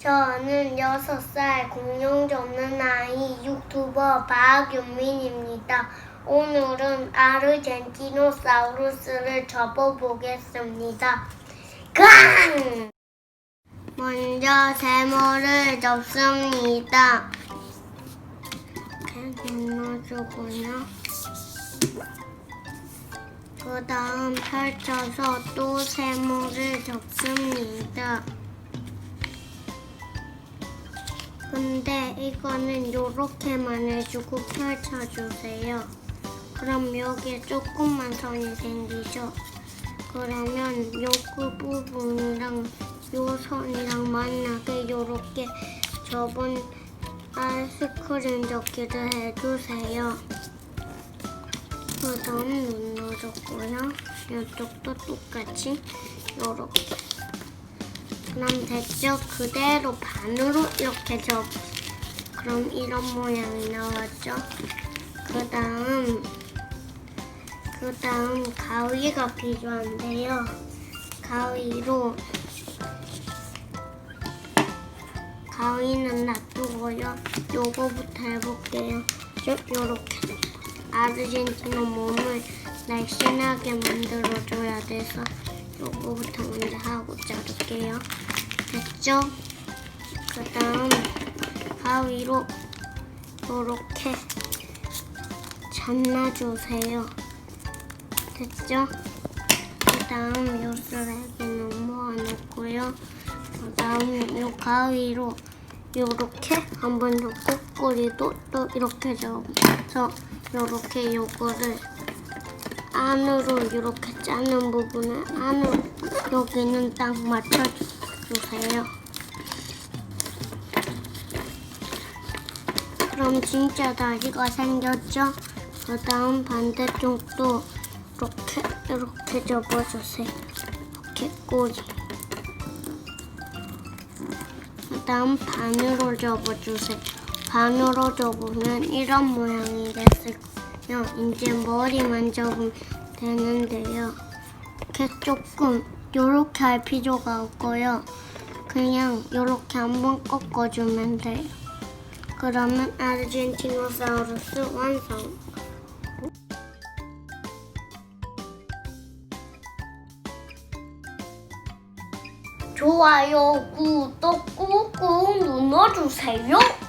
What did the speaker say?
저는 6살 공룡 접는 아이 유튜버 박윤민입니다. 오늘은 아르헨티노사우루스를 접어보겠습니다. 꽝! 먼저 세모를 접습니다. 눌러주고요. 그 다음 펼쳐서 또 세모를 접습니다. 근데 이거는 요렇게만 해주고 펼쳐주세요. 그럼 여기에 조금만 선이 생기죠? 그러면 요그 부분이랑 요 선이랑 만나게 요렇게 저번 아이스크림 접기를 해주세요. 그 다음 눌러줬고요. 이쪽도 똑같이 요렇게. 그럼 됐죠? 그대로 반으로 이렇게 접. 그럼 이런 모양이 나왔죠? 그 다음, 그 다음 가위가 필요한데요. 가위로, 가위는 놔두고요. 요거부터 해볼게요. 요, 요렇게. 아르헨티나 몸을 날씬하게 만들어줘야 돼서 요거부터 먼저 하고 자를게요. 됐죠? 그 다음 가위로 요렇게 잡아주세요. 됐죠? 그 다음 요 쓰레기는 모아놓고요. 그 다음 요 가위로 요렇게 한번 더 꼬꼬리도 또 이렇게 접어서 요렇게 요거를 안으로 이렇게 짜는 부분을 안으로 여기는 딱 맞춰주세요. 그럼 진짜 다리가 생겼죠? 그 다음 반대쪽도 이렇게 이렇게 접어주세요. 이렇게 꼬리. 그 다음 반으로 접어주세요. 반으로 접으면 이런 모양이 됐어요. 이제 머리만 접으면 되는데요. 이렇게 조금 이렇게 할 필요가 없고요. 그냥 이렇게 한번 꺾어주면 돼요. 그러면 아르헨티노사우루스 완성. 좋아요, 구독 꾹꾹 눌러주세요.